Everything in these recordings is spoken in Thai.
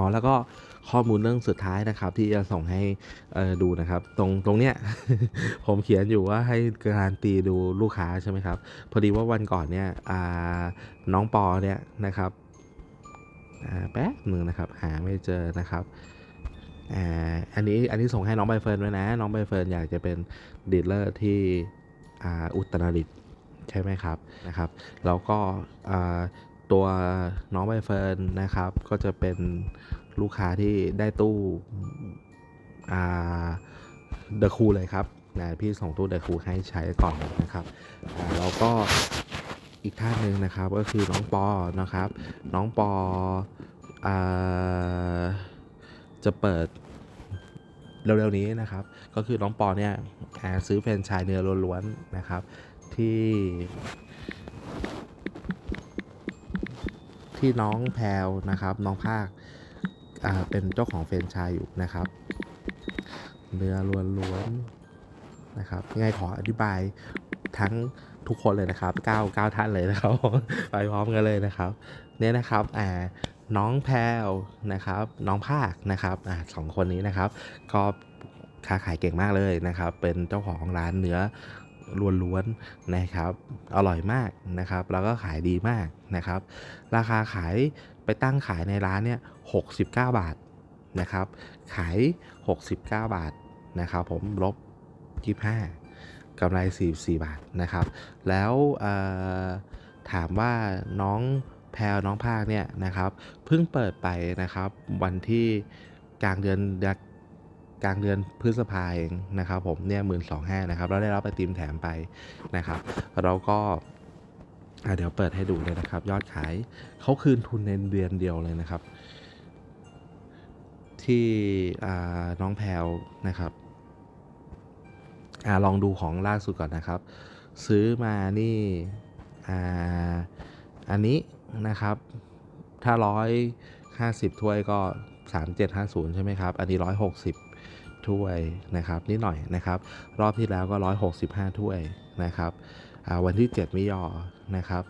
อ๋อแล้วก็ข้อมูลเรื่องสุดท้ายนะครับ ที่จะส่งให้ดูนะครับ ตรงตรงเนี้ย ผมเขียนอยู่ว่าให้การนตีดูลูกค้าใช่ไหมครับ พอดีว่าวันก่อนเนี่ยน้องปอเนี่ยนะครับแป๊บหนึ่งนะครับ หาไม่เจอนะครับอันนี้อันนี้ส่งให้น้องใบเฟิร์นไว้นะ น้องใบเฟิร์นอยากจะเป็นดีลเลอร์ที่อุตรดิตใช่ไหมครับนะครับ แล้วก็ ตัวน้องใบเฟิร์นนะครับ ก็จะเป็นลูกค้าที่ได้ตู้อ่าเดอะคูเลยครับนะพี่ส่งตู้เดอะคูให้ใช้ก่อนนะครับแล้วก็อีกท่านหนึ่งนะครับก็คือน้องปอนะครับ น้องปออจะเปิดเร็วๆนี้นะครับ ก็คือน้องปอเนี่ยซื้อแฟรนไชส์เนื้อล้วนๆนะครับ ที่ ที่น้องแพลวนะครับ น้องภาคอ่าเป็นเจ้าของแฟรนชส์อยู่นะครับเนื้อล้วนๆนะครับยังไงขออธิบายทั้งทุกคนเลยนะครับ9 9ท่านเลยนะครับ ไปพร้อมกันเลยนะครับ เนี่ยนะครับอ่าน้องแพลวนะครับ น้องภาคนะครับอ่าสองคนนี้นะครับ ก็ค้าขายเก่งมากเลยนะครับ เป็นเจ้าของร้านเนื้อ ล้วนๆนะครับ อร่อยมากนะครับ แล้วก็ขายดีมากนะครับ ราคาขายไปตั้งขายในร้านเนี่ย69บาทนะครับ ขาย 69 บาทนะครับ ผมลบ 25กำไร 44 บาทนะครับ แล้วถามว่าน้องแพลน้องภาคเนี่ยนะครับเพิ่งเปิดไปนะครับวันที่กลางเดือน กลางเดือนพฤษภาเองนะครับผมเนี่ยหมื่นสองห้านะครับเราได้รับไอติมแถมไปนะครับเราก็เดี๋ยวเปิดให้ดูเลยนะครับ ยอดขายเขาคืนทุนในเดือนเดียวเลยนะครับ ที่น้องแพลวนะครับอลองดูของล่าสุดก่อนนะครับ ซื้อมานี่ออันนี้นะครับ ถ้าร้อยห้าสิบถ้วยก็สามเจ็ดห้าศูนย์ใช่ไหมครับ อันนี้ร้อยหกสิบ ถ้วยนะครับนิดหน่อยนะครับ รอบที่แล้วก็ร้อยหกสิบห้าถ้วยนะครับวันที่เจ็ดมิยอนะครับ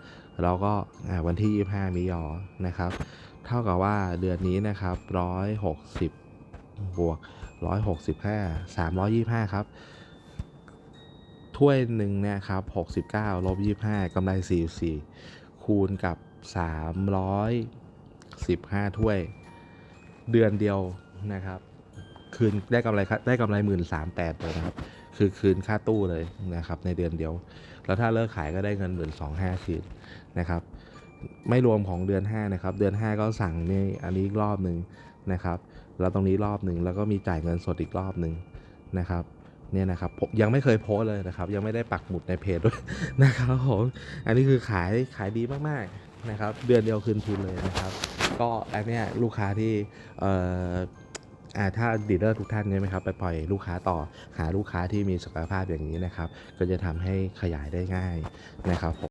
แล้วก็วันที่ยี่ห้ามิยอนะครับ เท่ากับว่าเดือนนี้นะครับร้อยหกสิบบวกร้อยหกสิบห้าสามร้อยยี่ห้าครับ ถ้วยหนึ่งเนี่ยครับหกสิบเก้าลบยี่ห้ากำไรสี่สี่คูณกับสามร้อยสิบห้าถ้วย เดือนเดียวนะครับ คืนได้กำไรครับได้กำไรหมื่นสามแปดเลยนะครับ คือคืนค่าตู้เลยนะครับ ในเดือนเดียว แล้วถ้าเลิกขายก็ได้เงินหมื่นสองห้าคืนนะครับ ไม่รวมของเดือน 5 นะครับ เดือน 5 ก็สั่งนี่อันนี้อีกรอบหนึ่งนะครับ แล้วตรงนี้รอบหนึ่งแล้วก็มีจ่ายเงินสดอีกรอบหนึ่งนะครับเนี่ยนะครับยังไม่เคยโพสเลยนะครับ ยังไม่ได้ปักหมุดในเพจด้วยนะครับผมอันนี้คือขายขายดีมากๆนะครับ เดือนเดียวคืนทุนเลยนะครับ ก็อันเนี้ยลูกค้าที่ อ่าถ้าดีลเลอร์ทุกท่านใช่ไหมครับไปปล่อยลูกค้าต่อหาลูกค้าที่มีศักยภาพอย่างนี้นะครับ ก็จะทำให้ขยายได้ง่ายนะครับผม